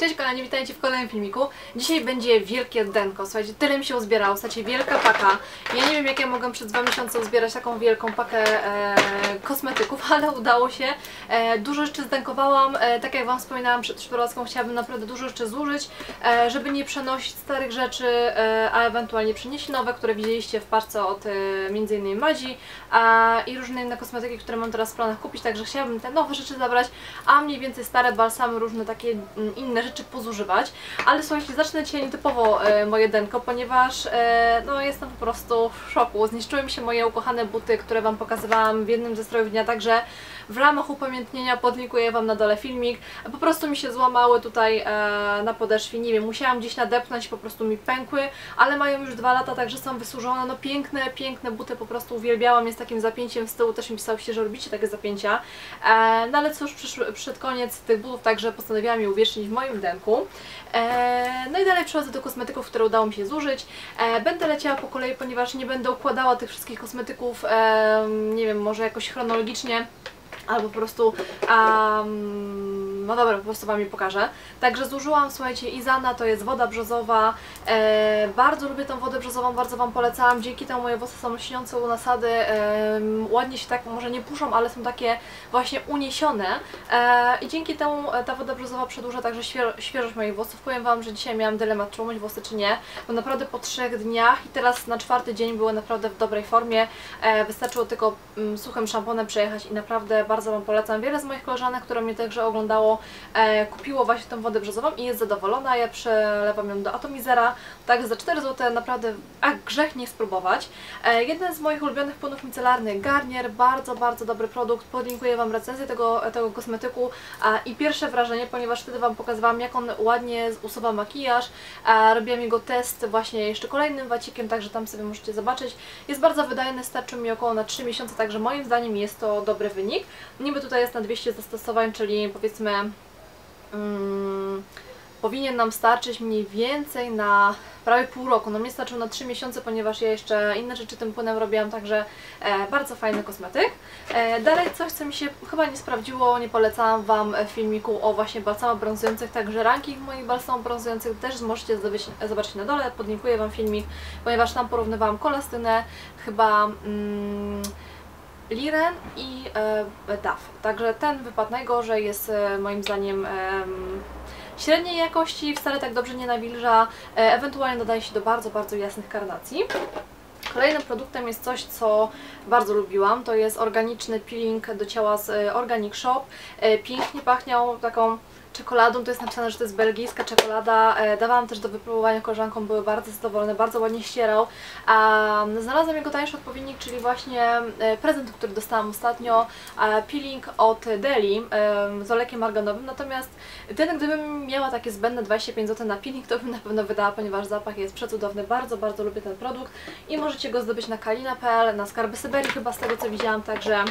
Cześć kochani, witajcie w kolejnym filmiku. Dzisiaj będzie wielkie denko. Słuchajcie, tyle mi się uzbierało, słuchajcie, wielka paka. Ja nie wiem jak ja mogę przez dwa miesiące uzbierać taką wielką pakę e, kosmetyków, ale udało się. E, dużo rzeczy zdenkowałam, e, tak jak Wam wspominałam przed przeprowadzką, chciałabym naprawdę dużo rzeczy zużyć, e, żeby nie przenosić starych rzeczy, e, a ewentualnie przynieść nowe, które widzieliście w parce od e, m.in. Madzi a, i różne inne kosmetyki, które mam teraz w planach kupić, także chciałabym te nowe rzeczy zabrać, a mniej więcej stare balsamy, różne takie mm, inne rzeczy pozużywać. Ale słuchajcie, zacznę dzisiaj nietypowo e, moje denko, ponieważ e, no, jestem po prostu w szoku. Zniszczyły mi się moje ukochane buty, które Wam pokazywałam w jednym ze strojów dnia, także w ramach upamiętnienia podlinkuję Wam na dole filmik. Po prostu mi się złamały tutaj e, na podeszwie, nie wiem, musiałam gdzieś nadepnąć, po prostu mi pękły, ale mają już dwa lata, także są wysłużone, no piękne, piękne buty, po prostu uwielbiałam je z takim zapięciem z tyłu, też mi pisałyście, że robicie takie zapięcia. E, no ale cóż, przyszedł koniec tych butów, także postanowiłam je uwiecznić w moim denku. E, no i dalej przechodzę do kosmetyków, które udało mi się zużyć. Będę leciała po kolei, ponieważ nie będę układała tych wszystkich kosmetyków, nie wiem, może jakoś chronologicznie albo po prostu, um, no dobra, po prostu Wam je pokażę. Także zużyłam, słuchajcie, Izana to jest woda brzozowa, e, bardzo lubię tą wodę brzozową, bardzo Wam polecałam, dzięki temu moje włosy są lśniące u nasady, e, ładnie się tak, może nie puszą, ale są takie właśnie uniesione e, i dzięki temu ta woda brzozowa przedłuża także świeżo, świeżość moich włosów. Powiem Wam, że dzisiaj miałam dylemat, czy umyć włosy, czy nie, bo naprawdę po trzech dniach i teraz na czwarty dzień były naprawdę w dobrej formie, e, wystarczyło tylko mm, suchym szamponem przejechać i naprawdę bardzo Wam polecam. Wiele z moich koleżanek, które mnie także oglądało, e, kupiło właśnie tą wodę brzozową i jest zadowolona. Ja przelewam ją do Atomizera, tak za 4 zł naprawdę, a grzech nie spróbować. E, jeden z moich ulubionych płynów micelarnych, Garnier, bardzo, bardzo dobry produkt. Podlinkuję Wam recenzję tego, tego kosmetyku a, i pierwsze wrażenie, ponieważ wtedy Wam pokazywałam, jak on ładnie usuwa makijaż. A, robiłam jego test właśnie jeszcze kolejnym wacikiem, także tam sobie możecie zobaczyć. Jest bardzo wydajny, starczy mi około na 3 miesiące, także moim zdaniem jest to dobry wynik. Niby tutaj jest na 200 zastosowań, czyli powiedzmy mm, powinien nam starczyć mniej więcej na prawie pół roku. No mnie starczył na 3 miesiące, ponieważ ja jeszcze inne rzeczy tym płynem robiłam, także e, bardzo fajny kosmetyk. E, dalej coś, co mi się chyba nie sprawdziło, nie polecałam Wam w filmiku o właśnie balsamach brązujących, także ranking moich balsamów brązujących też możecie zdobyć, zobaczyć na dole, podlinkuję Wam filmik, ponieważ tam porównywałam kolastynę, chyba... Mm, Liren i e. Także ten wypadł najgorzej, jest e, moim zdaniem średniej jakości, wcale tak dobrze nie nawilża, e, ewentualnie dodaje się do bardzo, bardzo jasnych karnacji. Kolejnym produktem jest coś, co bardzo lubiłam, to jest organiczny peeling do ciała z e, Organic Shop. Pięknie pachniał taką czekoladą, to jest napisane, że to jest belgijska czekolada. E, dawałam też do wypróbowania koleżankom, były bardzo zadowolone, bardzo ładnie ścierał. A znalazłam jego tańszy odpowiednik, czyli właśnie e, prezent, który dostałam ostatnio, peeling od Deli z olekiem arganowym. Natomiast ten, gdybym miała takie zbędne 25 zł na peeling, to bym na pewno wydała, ponieważ zapach jest przecudowny. Bardzo, bardzo lubię ten produkt i możecie go zdobyć na kalina.pl, na Skarby Syberii chyba z tego co widziałam, także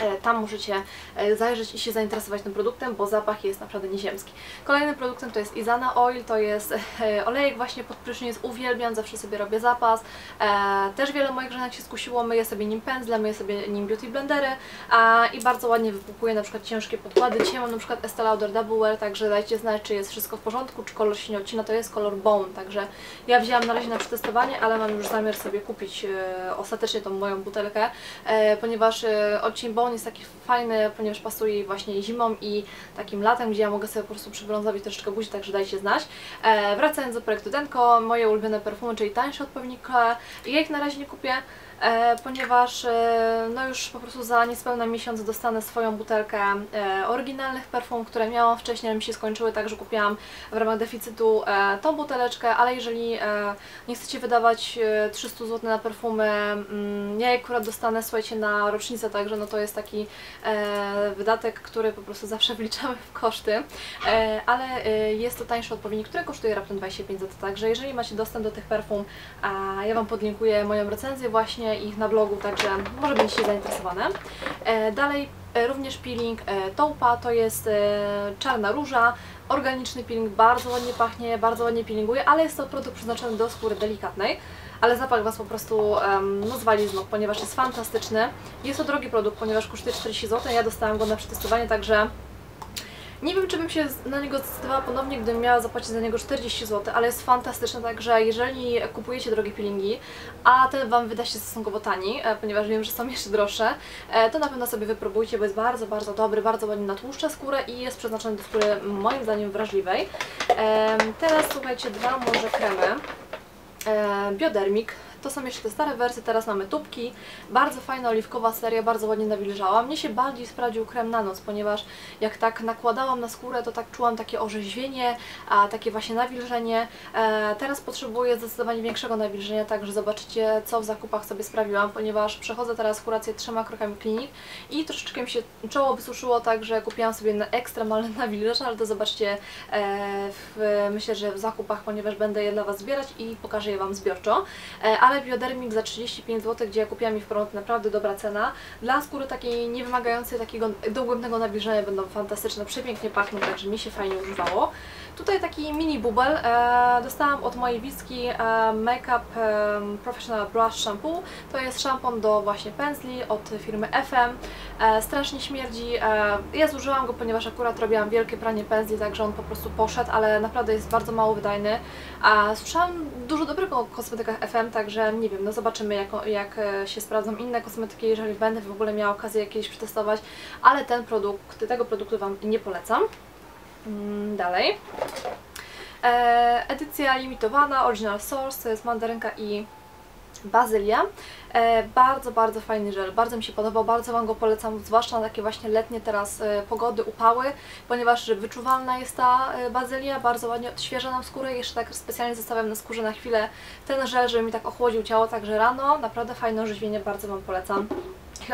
E, tam możecie zajrzeć i się zainteresować tym produktem, bo zapach jest naprawdę nieziemski. Kolejnym produktem to jest Izana Oil, to jest e, olejek właśnie pod prysznic, uwielbiam, zawsze sobie robię zapas. Też wiele moich żonek się skusiło, myję sobie nim pędzle, myję sobie nim beauty blendery i bardzo ładnie wypłukuje na przykład ciężkie podkłady. Dzisiaj mam na przykład Estée Lauder Double Wear, także dajcie znać, czy jest wszystko w porządku, czy kolor się nie odcina, to jest kolor Bone, także ja wzięłam na razie na przetestowanie, ale mam już zamiar sobie kupić ostatecznie tą moją butelkę, ponieważ odcień Bone on jest taki fajny, ponieważ pasuje właśnie zimą i takim latem, gdzie ja mogę sobie po prostu przybrązować troszeczkę buzi, także dajcie znać. E, wracając do projektu Denko, moje ulubione perfumy, czyli tańsze odpowiedniki, ja ich na razie nie kupię, e, ponieważ e, no już po prostu za niespełna miesiąc dostanę swoją butelkę e, oryginalnych perfum, które miałam wcześniej, ale mi się skończyły, także kupiłam w ramach deficytu e, tą buteleczkę, ale jeżeli e, nie chcecie wydawać 300 zł na perfumy, mm, ja akurat dostanę, słuchajcie, na rocznicę, także no to jest taki wydatek, który po prostu zawsze wliczamy w koszty, ale jest to tańszy odpowiednik, który kosztuje raptem 25 zł, także jeżeli macie dostęp do tych perfum, ja Wam podlinkuję moją recenzję właśnie ich na blogu, także może będziecie zainteresowane. E, dalej e, również peeling e, Toupa, to jest czarna róża, organiczny peeling, bardzo ładnie pachnie, bardzo ładnie peelinguje, ale jest to produkt przeznaczony do skóry delikatnej, ale zapach Was po prostu um, zwali z nóg, ponieważ jest fantastyczny. Jest to drogi produkt, ponieważ kosztuje 40 zł, ja dostałam go na przetestowanie, także Nie wiem, czy bym się na niego zdecydowała ponownie, gdybym miała zapłacić za niego 40 zł, ale jest fantastyczny, także jeżeli kupujecie drogie peelingi, a ten Wam wyda się stosunkowo tani, e, ponieważ wiem, że są jeszcze droższe, e, to na pewno sobie wypróbujcie, bo jest bardzo, bardzo dobry, bardzo ładnie natłuszcza skórę i jest przeznaczony do skóry moim zdaniem wrażliwej. Teraz słuchajcie, dwa może kremy. Biodermik to są jeszcze te stare wersje, teraz mamy tubki. Bardzo fajna oliwkowa seria, bardzo ładnie nawilżała. Mnie się bardziej sprawdził krem na noc, ponieważ jak tak nakładałam na skórę, to tak czułam takie orzeźwienie, a takie właśnie nawilżenie. E, teraz potrzebuję zdecydowanie większego nawilżenia, także zobaczycie co w zakupach sobie sprawiłam, ponieważ przechodzę teraz kurację trzema krokami klinik i troszeczkę mi się czoło wysuszyło, także kupiłam sobie na ekstremalny nawilżacz, ale to zobaczcie e, w, myślę, że w zakupach, ponieważ będę je dla Was zbierać i pokażę je Wam zbiorczo. E, ale biodermik za 35 zł, gdzie ja kupiłam ich w promocji, naprawdę dobra cena. Dla skóry takiej nie wymagającej takiego dogłębnego nawilżenia będą fantastyczne, przepięknie pachną, także mi się fajnie używało. Tutaj taki mini bubel e, dostałam od mojej widzki e, Makeup e, Professional Brush Shampoo. To jest szampon do właśnie pędzli od firmy FM. E, strasznie śmierdzi. E, ja zużyłam go, ponieważ akurat robiłam wielkie pranie pędzli, także on po prostu poszedł, ale naprawdę jest bardzo mało wydajny. A słyszałam dużo dobrego o kosmetykach FM, także nie wiem, no zobaczymy jak, jak e, się sprawdzą inne kosmetyki, jeżeli będę w ogóle miała okazję jakieś przetestować, ale ten produkt, tego produktu Wam nie polecam. Mm, dalej. Edycja limitowana, Original Source, to jest mandarynka i bazylia. E, bardzo, bardzo fajny żel, bardzo mi się podobał, bardzo Wam go polecam, zwłaszcza na takie właśnie letnie teraz e, pogody, upały, ponieważ wyczuwalna jest ta e, bazylia, bardzo ładnie odświeża nam skórę jeszcze tak specjalnie zostawiam na skórze na chwilę ten żel, żeby mi tak ochłodził ciało, także rano naprawdę fajne orzeźwienie, bardzo Wam polecam.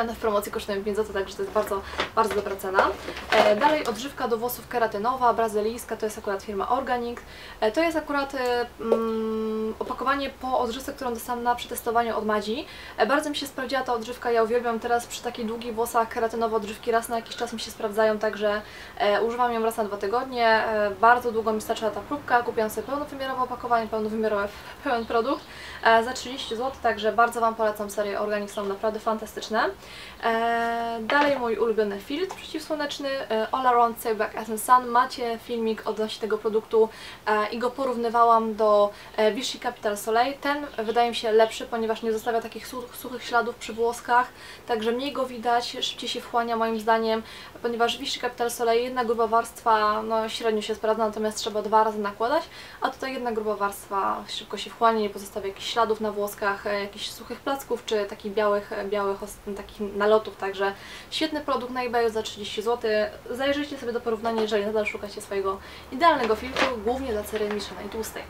One w promocji kosztują 5 zł, także to jest bardzo, bardzo dobra cena. E, dalej odżywka do włosów keratynowa, brazylijska, to jest akurat firma Organic. E, to jest akurat e, mm, opakowanie po odżywce, którą dostałam na przetestowaniu od Madzi. Bardzo mi się sprawdziła ta odżywka, ja uwielbiam teraz przy takich długich włosach keratynowe odżywki raz na jakiś czas mi się sprawdzają, także używam ją raz na dwa tygodnie. Bardzo długo mi starczyła ta próbka, kupiłam sobie pełnowymiarowe opakowanie, pełnowymiarowy pełen produkt za 30 zł, także bardzo Wam polecam serię Organic, są naprawdę fantastyczne. E, dalej mój ulubiony filtr przeciwsłoneczny e, All Around Save Back as Sun. Macie filmik odnośnie tego produktu e, i go porównywałam do Vichy Capital Soleil. Ten wydaje mi się lepszy, ponieważ nie zostawia takich suchych śladów przy włoskach, także mniej go widać, szybciej się wchłania moim zdaniem, ponieważ Vichy Capital Soleil jedna gruba warstwa no, średnio się sprawdza, natomiast trzeba dwa razy nakładać, a tutaj jedna gruba warstwa szybko się wchłania, nie pozostawia jakichś śladów na włoskach, jakichś suchych placków czy takich białych, białych takich nalotów, także świetny produkt na eBayu za 30 zł. Zajrzyjcie sobie do porównania, jeżeli nadal szukacie swojego idealnego filtru, głównie dla cery mieszanej tłustej.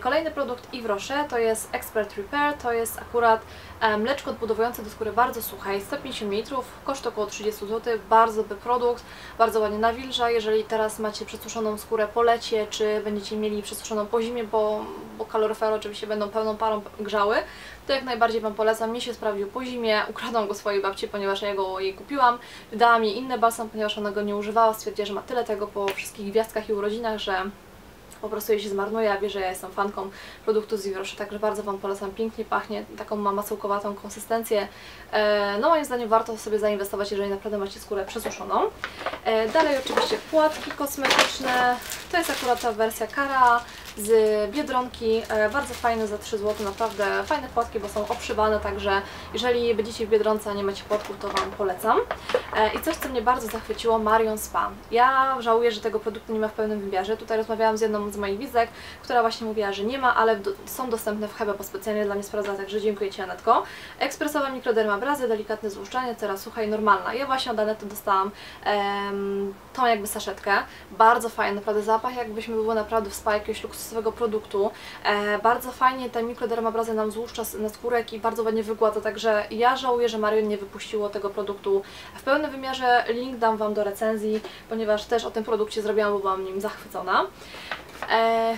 Kolejny produkt Yves Rocher to jest Expert Repair, to jest akurat e, mleczko odbudowujące do skóry bardzo suchej, 150 ml, koszt około 30 zł, bardzo dobry produkt, bardzo ładnie nawilża, jeżeli teraz macie przesuszoną skórę po lecie, czy będziecie mieli przesuszoną po zimie, bo, bo kaloryfery oczywiście będą pełną parą grzały, to jak najbardziej Wam polecam. Mnie się sprawdził po zimie, ukradłam go swojej babci, ponieważ ja go jej kupiłam. Dała mi inny balsam, ponieważ ona go nie używała. Stwierdziła, że ma tyle tego po wszystkich gwiazdkach i urodzinach, że po prostu jej się zmarnuje, a wie, że ja jestem fanką produktu z Yves także bardzo Wam polecam, pięknie pachnie, taką ma masełkowatą konsystencję. E, no moim zdaniem warto sobie zainwestować, jeżeli naprawdę macie skórę przesuszoną. E, dalej oczywiście płatki kosmetyczne, to jest akurat ta wersja Cara, z Biedronki, e, bardzo fajne za 3 zł, naprawdę fajne płatki, bo są obszywane, także jeżeli będziecie w Biedronce, a nie macie płatków, to Wam polecam. E, I coś, co mnie bardzo zachwyciło, Marion Spa. Ja żałuję, że tego produktu nie ma w pełnym wymiarze. Tutaj rozmawiałam z jedną z moich widzek, która właśnie mówiła, że nie ma, ale są dostępne w Hebe, bo specjalnie dla mnie sprawdza, także dziękuję Ci Anetko. Ekspresowa mikrodermabrazy, delikatne złuszczanie, cera sucha i normalna. Ja właśnie od Anety dostałam em, tą jakby saszetkę, bardzo fajny, naprawdę zapach, jakbyśmy były naprawdę w spa jakiegoś luksusowego produktu. E, bardzo fajnie te mikrodermabrazy nam złuszcza na skórek i bardzo ładnie wygładza, także ja żałuję, że Marion nie wypuściło tego produktu w pełnym wymiarze. Link dam Wam do recenzji, ponieważ też o tym produkcie zrobiłam, bo byłam nim zachwycona. E,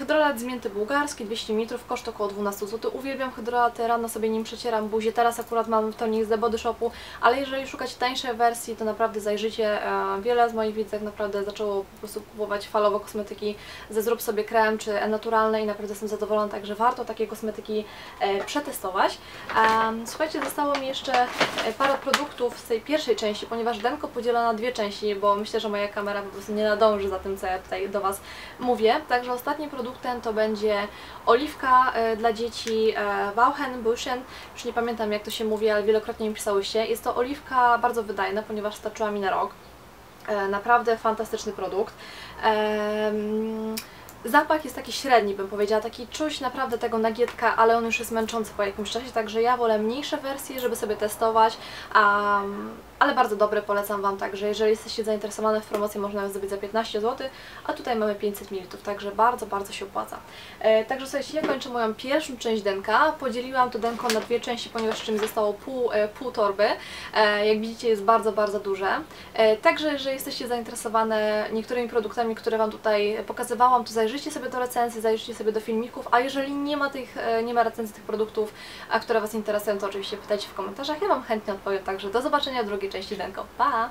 hydrolat, hydrolat zmięty bułgarski, 200 ml, koszt około 12 zł. Uwielbiam hydrolaty, rano sobie nim przecieram buzię. Teraz akurat mam w tonik z The Body Shopu, ale jeżeli szukacie tańszej wersji, to naprawdę zajrzycie. E, Wiele z moich widzek naprawdę zaczęło po prostu kupować falowo kosmetyki ze Zrób sobie krem czy naturalne i naprawdę jestem zadowolona, także warto takie kosmetyki e, przetestować. Em, Słuchajcie, zostało mi jeszcze e, parę produktów z tej pierwszej części, ponieważ denko podziela na dwie części, bo myślę, że moja kamera po prostu nie nadąży za tym, co ja tutaj do Was mówię. Także ostatnim produktem to będzie oliwka e, dla dzieci e, Wauchenbuschen. Już nie pamiętam jak to się mówi, ale wielokrotnie mi pisałyście. Jest to oliwka bardzo wydajna, ponieważ starczyła mi na rok. E, Naprawdę fantastyczny produkt. Zapach jest taki średni, bym powiedziała, taki czuć naprawdę tego nagietka, ale on już jest męczący po jakimś czasie, także ja wolę mniejsze wersje, żeby sobie testować, um, ale bardzo dobre, polecam Wam, także. Jeżeli jesteście zainteresowane w promocji, można ją zdobyć za 15 zł, a tutaj mamy 500 ml, także bardzo, bardzo się opłaca. E, także słuchajcie, ja kończę moją pierwszą część denka, podzieliłam to denko na dwie części, ponieważ mi zostało pół, e, pół torby, e, jak widzicie jest bardzo, bardzo duże, e, także jeżeli jesteście zainteresowane niektórymi produktami, które Wam tutaj pokazywałam, to zajrzyjcie sobie do recenzji, zajrzyjcie sobie do filmików, a jeżeli nie ma, tych, e, nie ma recenzji tych produktów, a które Was interesują, to oczywiście pytajcie w komentarzach, ja Wam chętnie odpowiem, także do zobaczenia w drugiej części denko. Pa!